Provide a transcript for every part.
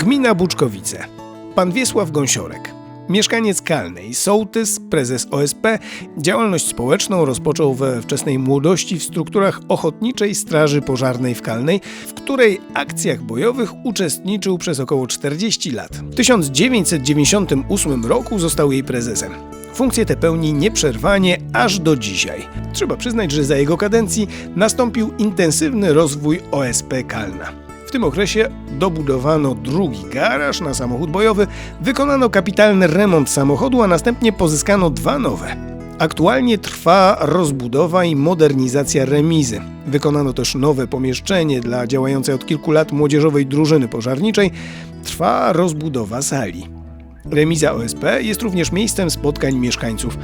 Gmina Buczkowice. Pan Wiesław Gąsiorek. Mieszkaniec Kalnej, sołtys, prezes OSP, działalność społeczną rozpoczął we wczesnej młodości w strukturach Ochotniczej Straży Pożarnej w Kalnej, w której akcjach bojowych uczestniczył przez około 40 lat. W 1998 roku został jej prezesem. Funkcję tę pełni nieprzerwanie aż do dzisiaj. Trzeba przyznać, że za jego kadencji nastąpił intensywny rozwój OSP Kalna. W tym okresie dobudowano drugi garaż na samochód bojowy, wykonano kapitalny remont samochodu, a następnie pozyskano dwa nowe. Aktualnie trwa rozbudowa i modernizacja remizy. Wykonano też nowe pomieszczenie dla działającej od kilku lat młodzieżowej drużyny pożarniczej. Trwa rozbudowa sali. Remiza OSP jest również miejscem spotkań mieszkańców.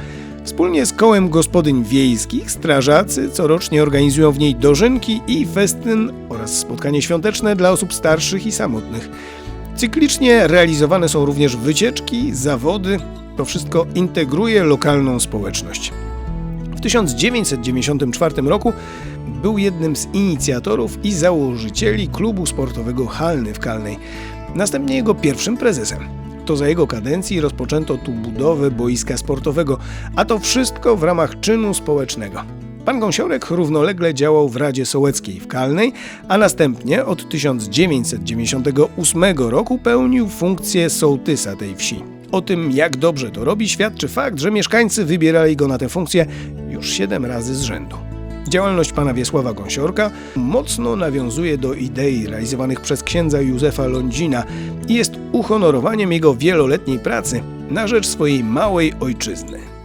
Wspólnie z kołem gospodyń wiejskich strażacy corocznie organizują w niej dożynki i festyn oraz spotkanie świąteczne dla osób starszych i samotnych. Cyklicznie realizowane są również wycieczki, zawody. To wszystko integruje lokalną społeczność. W 1994 roku był jednym z inicjatorów i założycieli klubu sportowego Halny w Kalnej. Następnie jego pierwszym prezesem. To za jego kadencji rozpoczęto tu budowę boiska sportowego, a to wszystko w ramach czynu społecznego. Pan Gąsiorek równolegle działał w Radzie Sołeckiej w Kalnej, a następnie od 1998 roku pełnił funkcję sołtysa tej wsi. O tym, jak dobrze to robi, świadczy fakt, że mieszkańcy wybierali go na tę funkcję już 7 razy z rzędu. Działalność pana Wiesława Gąsiorka mocno nawiązuje do idei realizowanych przez księdza Józefa Lądzina i jest uhonorowaniem jego wieloletniej pracy na rzecz swojej małej ojczyzny.